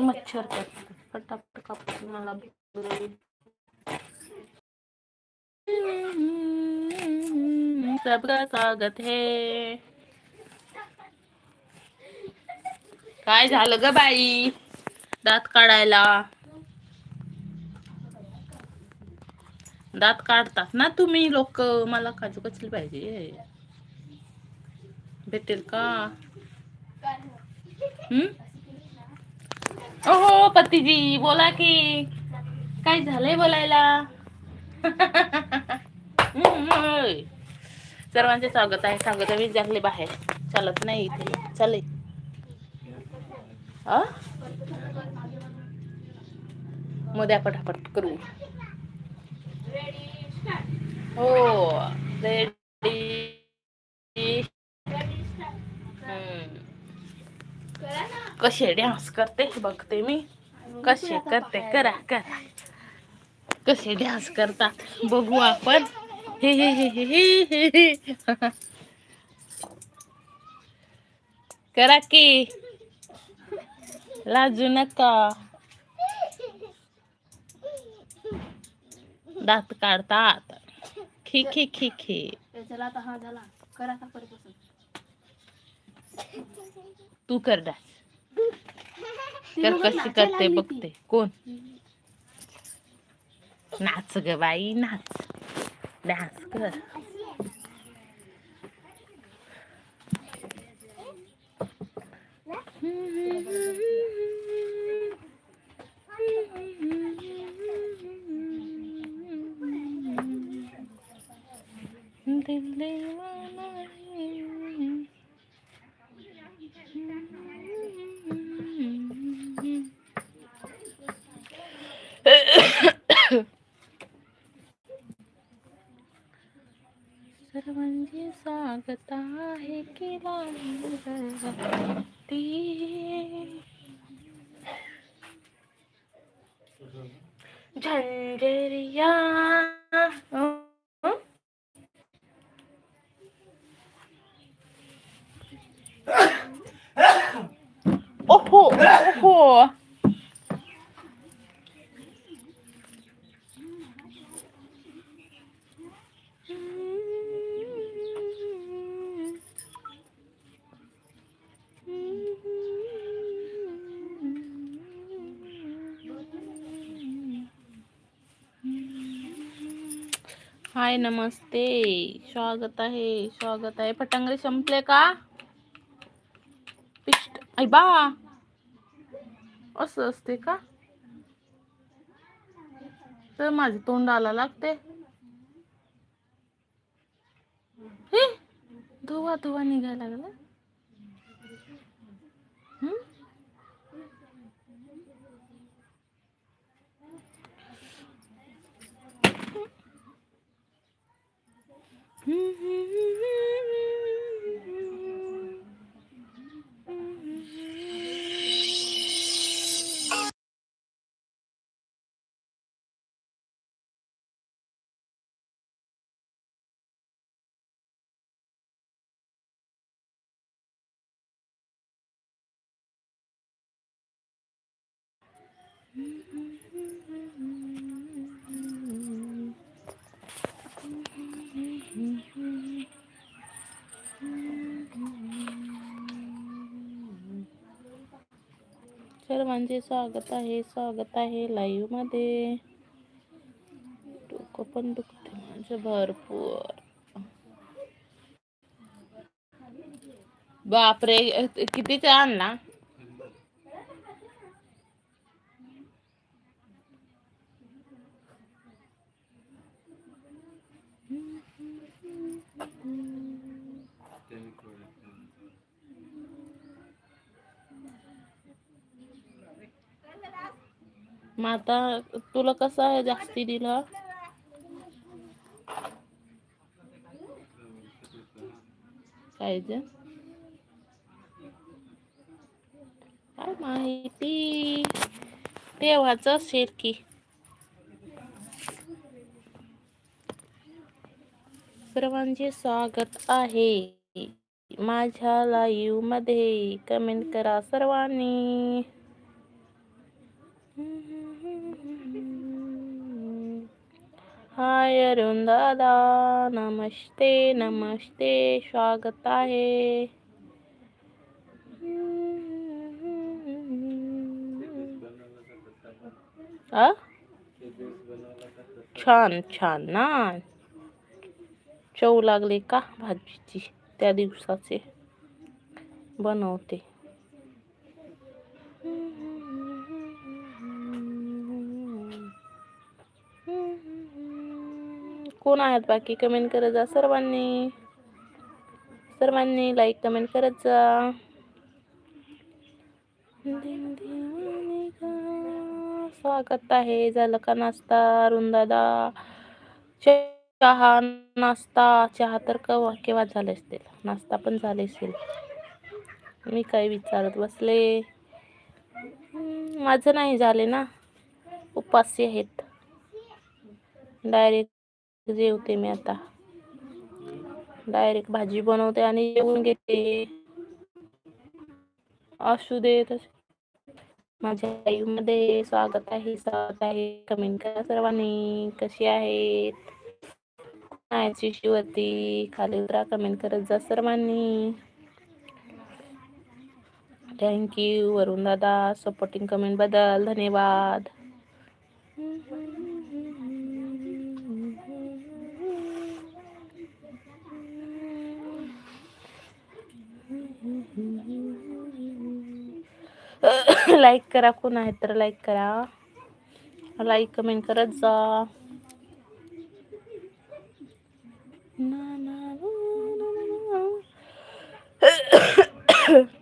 मच्छर करते फटाफट कापून मला सबका स्वागत है. काय झालं ग बाई? दात काढायला. दात काढतात ना तुम्ही लोक? मला काजू कचली पाहिजे. भेटेल का? हम्म ओहो पतीजी बोला की. काय झालंय बोलायला? सर्वांचे स्वागत आहे. स्वागत मी जागले बाहेर. चालत नाही इथे. चालेल. अ मोद्या पटापट करू. हो रेडी कसे डान्स करते बघते मी. कसे करते? करा करा. कसे डान्स करतात? बघू आपण. हे हे हे हे हे हे हे. करा की. लाजू नका. दात काढतात. खी खी खी खी. तू कर डान्स कर कशी करते बघते कोण नाच ग बाई नाच डान्स कर दिल दीवाना सर्वांचे स्वागत आहे केला झंझरिया. ओहो ओहो. हाय नमस्ते. स्वागत आहे स्वागत आहे. पटांगरे संपले का? पिष्ट आई बा! असं असते का? तर माझे तोंडाला लागते हे धुवा धुवा निघायला लागला. Mm-hmm. सर्वांचे स्वागत आहे स्वागत आहे लाईव्हमध्ये. डोकं पण दुखते माझं भरपूर. बापरे कितीचा आणला मग आता तुला कसं आहे जास्ती दिलं? काय काय माहिती? तेव्हाच असेल की. सर्वांचे स्वागत आहे. माझ्या लाईव्हमध्ये कमेंट करा सर्वांनी. हाय अरुण दादा नमस्ते नमस्ते स्वागत आहे. छान छान ना. चव लागले का भाजीची? त्या दिवसाचे बनवते. कोण आहेत बाकी? कमेंट करत जा सर्वांनी. सर्वांनी लाईक कमेंट करत जा. स्वागत आहे झालं का नाश्ता अरुणदादा चहा नाश्ता. चहा तर केव्हा केव्हा झाले असतील? नाश्ता पण झाले असेल. मी काय विचारत बसले? माझं नाही झाले ना. उपास्य आहेत. डायरेक्ट जेवते मी आता. डायरेक्ट भाजी बनवते आणि जेवून घेते. असू दे तस. माझ्या लाईव्हमध्ये स्वागत आहे स्वागत आहे. कमेंट करा सर्वांनी कशी आहेत? आहेत शिवती खाली उतरा कमेंट करत जा सर्वांनी. थँक्यू वरुण दादा. सपोर्टिंग कमेंटबद्दल धन्यवाद. लाईक करा कोण आहे तर लाईक करा. लाईक कमेंट करत जा.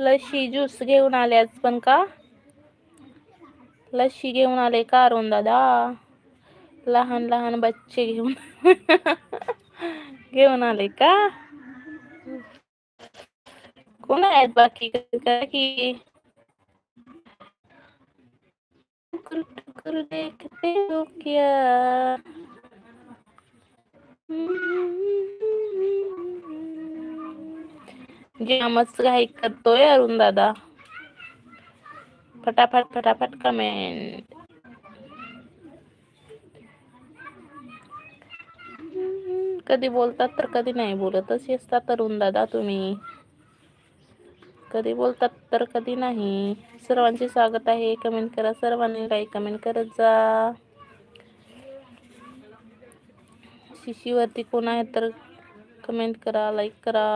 लशी ज्यूस घेऊन आल्याच पण का? लस्सी घेऊन आले का अरुण दादा? लहान लहान बच्चे घेऊन. घेऊन आले का? कोण आहेत बाकी? का की? टुकुर टुकुर देखते हो क्या? जामच घाई करतोय अरुण दादा. फटाफट फटाफट कमेंट कधी बोलतात तर कधी नाही बोलतच असता तरुण दादा तुम्ही. कधी बोलतात तर कधी नाही. सर्वांचे स्वागत आहे. कमेंट करा. सर्वांनी काही कमेंट करत जा. शिशीवरती कोण आहे तर कमेंट करा लाईक करा.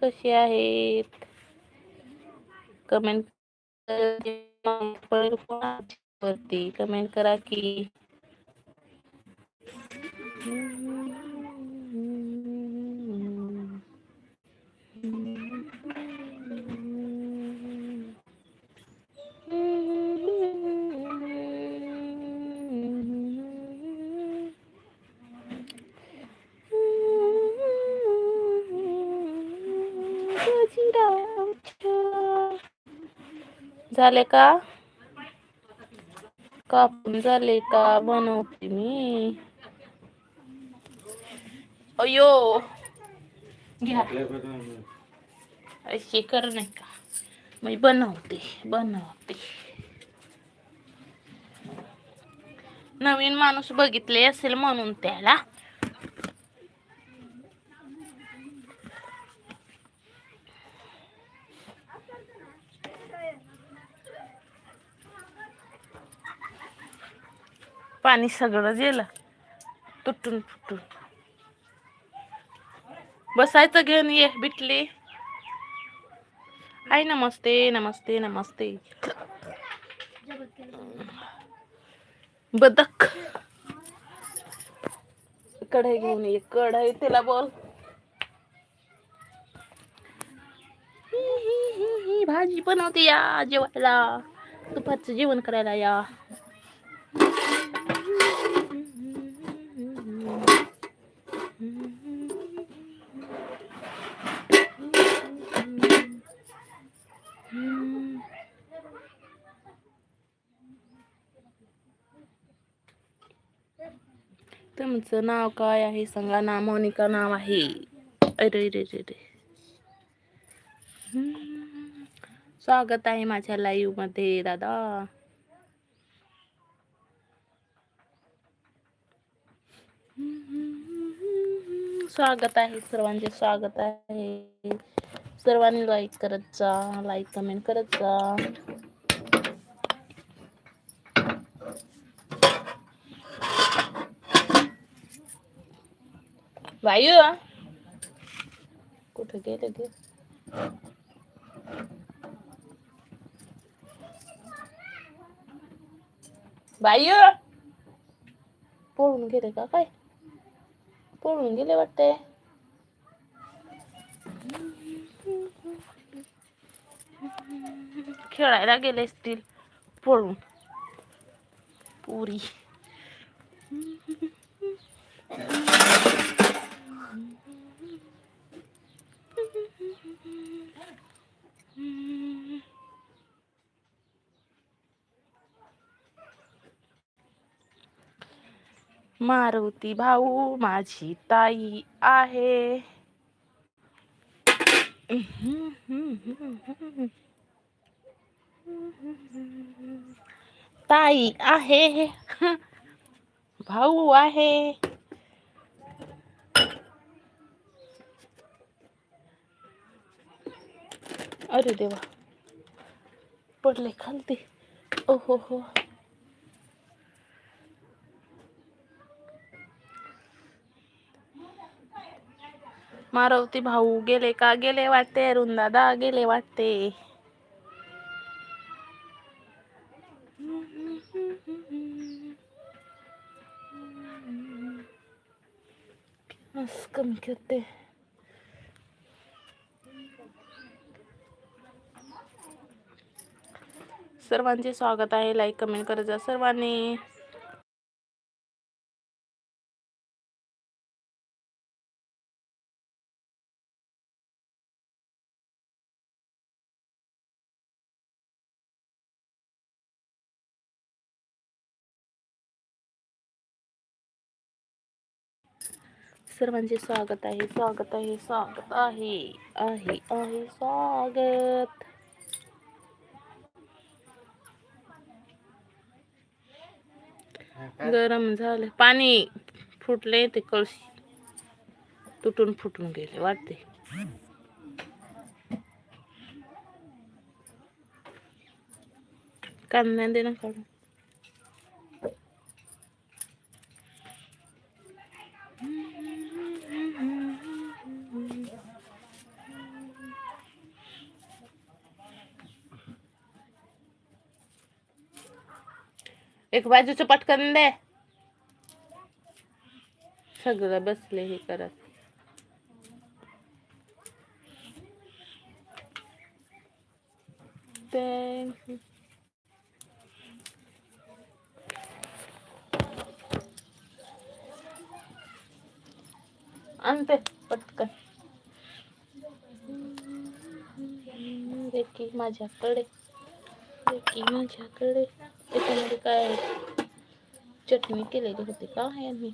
कसे आहेत? कमेंट वरती कमेंट करा की झाले का? कापून झाले का? बनवते मी. अयो घ्या. अशी कर नाही का? मी बनवते बनवते. नवीन माणूस बघितले असेल म्हणून त्याला. पाणी सगळं गेलं. तुटून फुटून. बसायचं घेऊन ये बिटली. हाय नमस्ते नमस्ते नमस्ते. बदक. कढई घेऊन ये कढई तिला बोल. ही, ही, ही, ही, भाजी बनवते या जेवायला. दुपारचं जेवण करायला या. तुमचं नाव काय आहे सांगा ना मोनिका नाव आहे. अरे रे रे रे स्वागत आहे माझ्या लाईव्हमध्ये दादा. स्वागत आहे सर्वांचे स्वागत आहे. सर्वांनी लाईक करत जा लाईक कमेंट करत जा. वायू कुठे गेले गे? वायू पळून गेले का काय? पळून गेले वाटते खेळायला गेले असतील पळून. पुरी. मारुती भाऊ माझी ताई आहे. ताई आहे. भाऊ आहे. अरे देवा. पडले खालती. ओहो हो मारवती भाऊ गेले का? गेले वाटते. अरुण दादा गेले वाटते. कमी करते. सर्वांचे स्वागत आहे. लाईक कमेंट करत जा सर्वांनी. सर्वांचे स्वागत आहे स्वागत आहे स्वागत आहे आहे आहे स्वागत. गरम झालं. पाणी फुटले ते कळशी तुटून फुटून गेले वाटते कांद्या दे ना काढून. एक बाजू चपाट करून दे। सगळं बसले ले ही कर पटकन। देखी मज़ाक देखी मज़ाक त्याच्यामध्ये काय आहे? चटणी केलेली होती का यांनी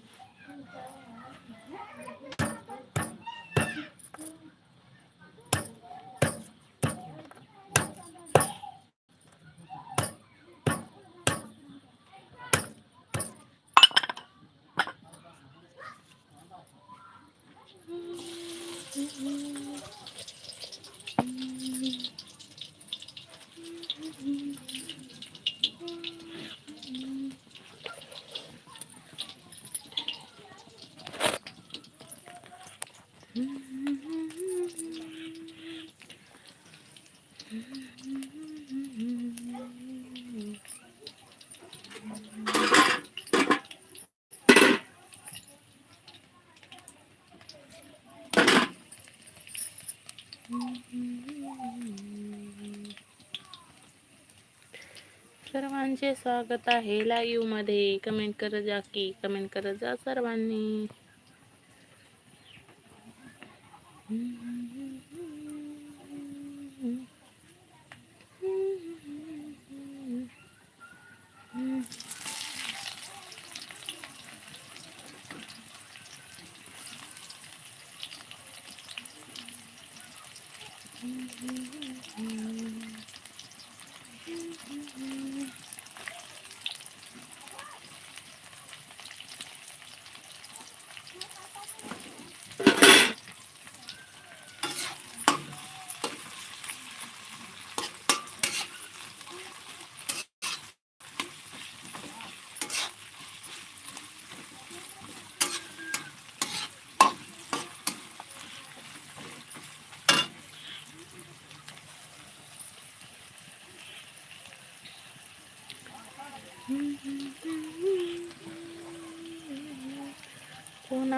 सर्वांचे स्वागत आहे लाईव्हमध्ये. कमेंट करत जा की कमेंट करत जा सर्वांनी.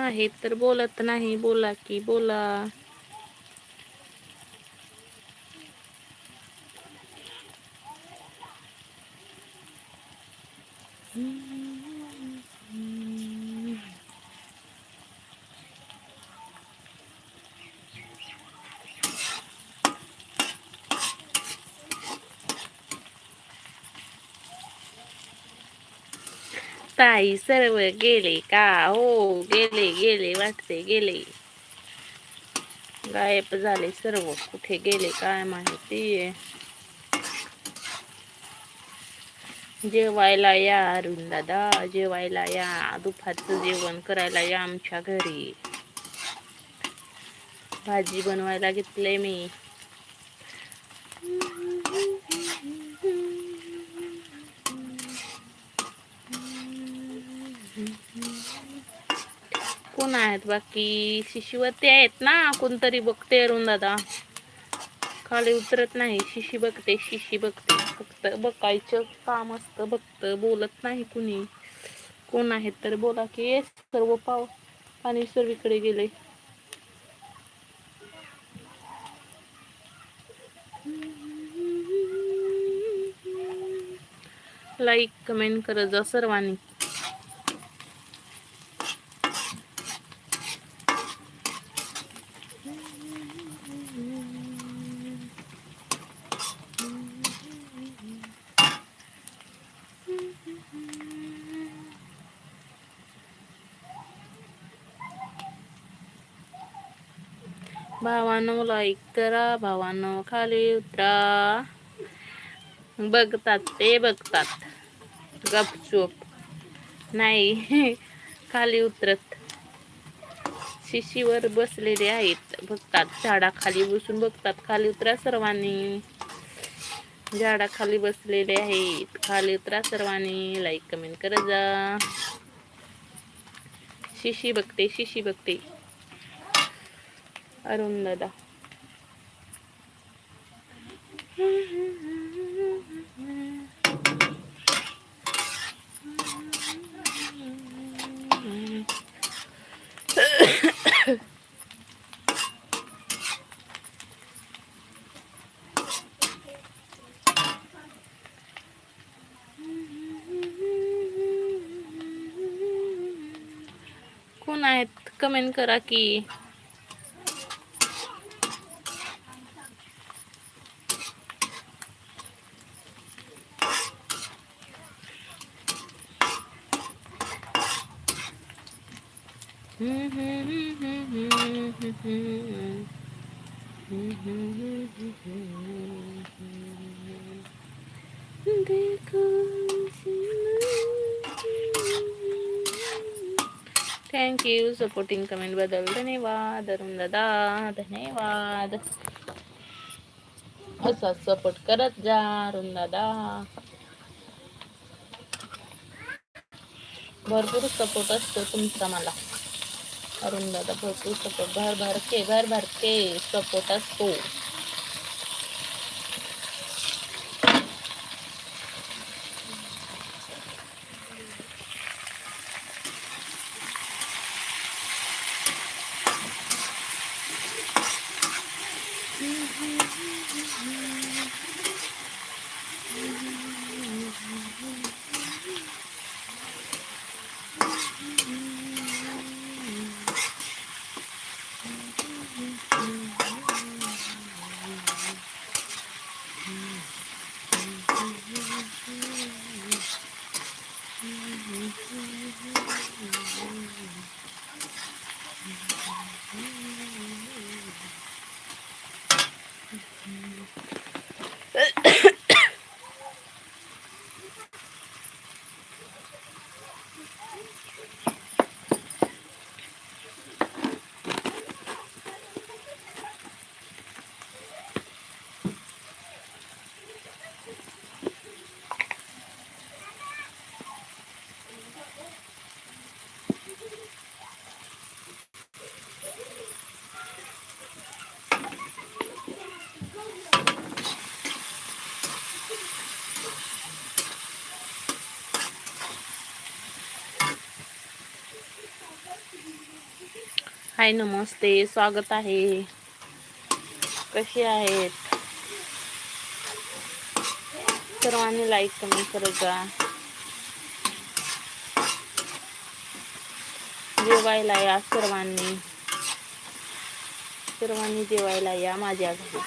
आहेत तर बोलत नाही. बोला की बोला. ताई सर्व गेले का हो गेले गेले वाटते गेले गायब झाले सर्व कुठे गेले काय माहिती जेवायला या अरुण दादा जेवायला या दुपारचं जेवण करायला या आमच्या घरी भाजी बनवायला घेतले मी कोण आहेत? बाकी शिशीवरती आहेत ना कोणतरी बघते अरुण दादा. खाली उतरत नाही शिशी बघते शिशी बघते. फक्त बघायचं काम असतं बघत बोलत नाही कुणी. कोण आहेत तर बोला की सर्व पाव पाणी सर्वीकडे गेले. लाईक कमेंट करत जा सर्वांनी. भावानो करा भावानो खाली उतरा. बघतात ते बघतात. गपचूप. नाही खाली उतरत. शिशीवर बसलेले आहेत बघतात. झाडाखाली बसून बघतात. खाली उतरा सर्वांनी. झाडाखाली बसलेले आहेत. खाली उतरा सर्वांनी. लाईक कमेंट करत जा. शिशी बघते शिशी बघते. अरुण दादा कमेंट करा की. सपोर्टिंग कमेंटबद्दल धन्यवाद अरुण दादा. धन्यवाद. असा सपोर्ट करत जा अरुण दादा. भरपूर सपोर्ट असतो तुमचा मला. अरुण दादा भरपूर सपोर्ट भर भर के भर भर के सपोर्ट असतो. हाय नमस्ते स्वागत आहे. कसे आहेत? सर्वांनी लाईक कमेंट करत जा. जेवायला या सर्वांनी. सर्वांनी जेवायला या माझ्या घरी.